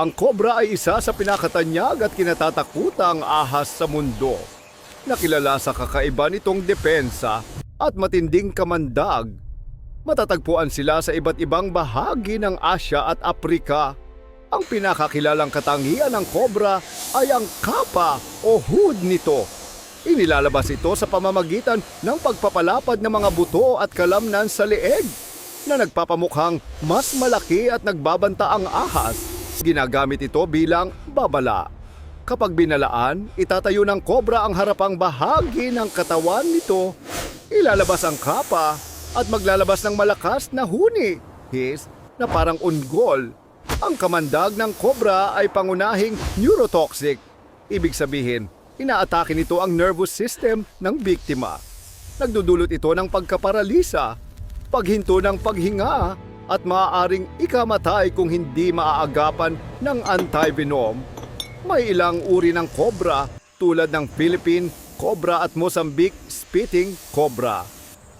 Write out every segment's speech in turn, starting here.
Ang kobra ay isa sa pinakatanyag at kinatatakutang ahas sa mundo. Nakilala sa kakaiba nitong depensa at matinding kamandag. Matatagpuan sila sa iba't ibang bahagi ng Asya at Aprika. Ang pinakakilalang katangian ng kobra ay ang kapa o hood nito. Inilalabas ito sa pamamagitan ng pagpapalapad ng mga buto at kalamnan sa leeg na nagpapamukhang mas malaki at nagbabanta ang ahas. Ginagamit ito bilang babala. Kapag binalaan, itatayo ng kobra ang harapang bahagi ng katawan nito. Ilalabas ang kapa at maglalabas ng malakas na huni, his, na parang unggol. Ang kamandag ng kobra ay pangunahing neurotoxic. Ibig sabihin, inaatake nito ang nervous system ng biktima. Nagdudulot ito ng pagkaparalisa, paghinto ng paghinga, at maaaring ikamatay kung hindi maaagapan ng antivenom. May ilang uri ng kobra tulad ng Philippine cobra at Mozambique spitting cobra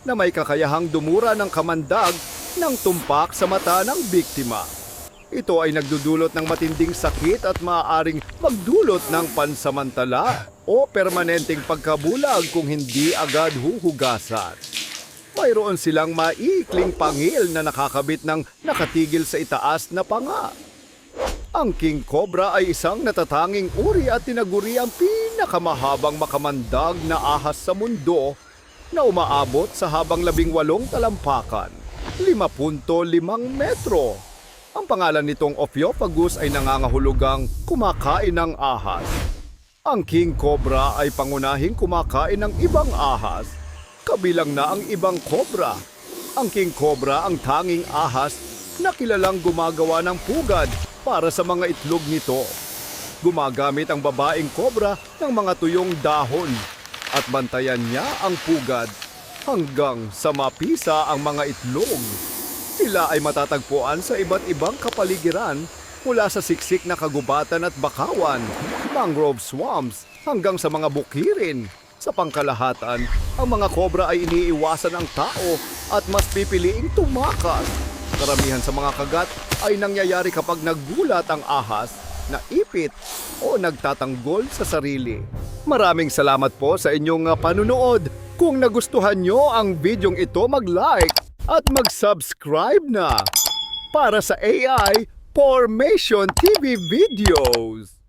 na may kakayahang dumura ng kamandag ng tumpak sa mata ng biktima. Ito ay nagdudulot ng matinding sakit at maaaring magdulot ng pansamantala o permanenteng pagkabulag kung hindi agad huhugasan. Mayroon silang maikling pangil na nakakabit ng nakatigil sa itaas na panga. Ang king cobra ay isang natatanging uri at tinaguri ang pinakamahabang makamandag na ahas sa mundo na umaabot sa habang labing walong talampakan, 5.5 metro. Ang pangalan nitong Ophiophagus ay nangangahulugang kumakain ng ahas. Ang king cobra ay pangunahing kumakain ng ibang ahas, kabilang na ang ibang cobra. Ang king cobra ang tanging ahas na kilalang gumagawa ng pugad para sa mga itlog nito. Gumagamit ang babaeng kobra ng mga tuyong dahon at bantayan niya ang pugad hanggang sa mapisa ang mga itlog. Sila ay matatagpuan sa iba't ibang kapaligiran mula sa siksik na kagubatan at bakawan, mangrove swamps hanggang sa mga bukirin. Sa pangkalahatan, ang mga kobra ay iniiwasan ang tao at mas pipiliing tumakas. Karamihan sa mga kagat ay nangyayari kapag naggulat ang ahas, naipit o nagtatanggol sa sarili. Maraming salamat po sa inyong uh, panunood. Kung nagustuhan nyo ang videong ito, mag-like at mag-subscribe na para sa AI Formation TV videos.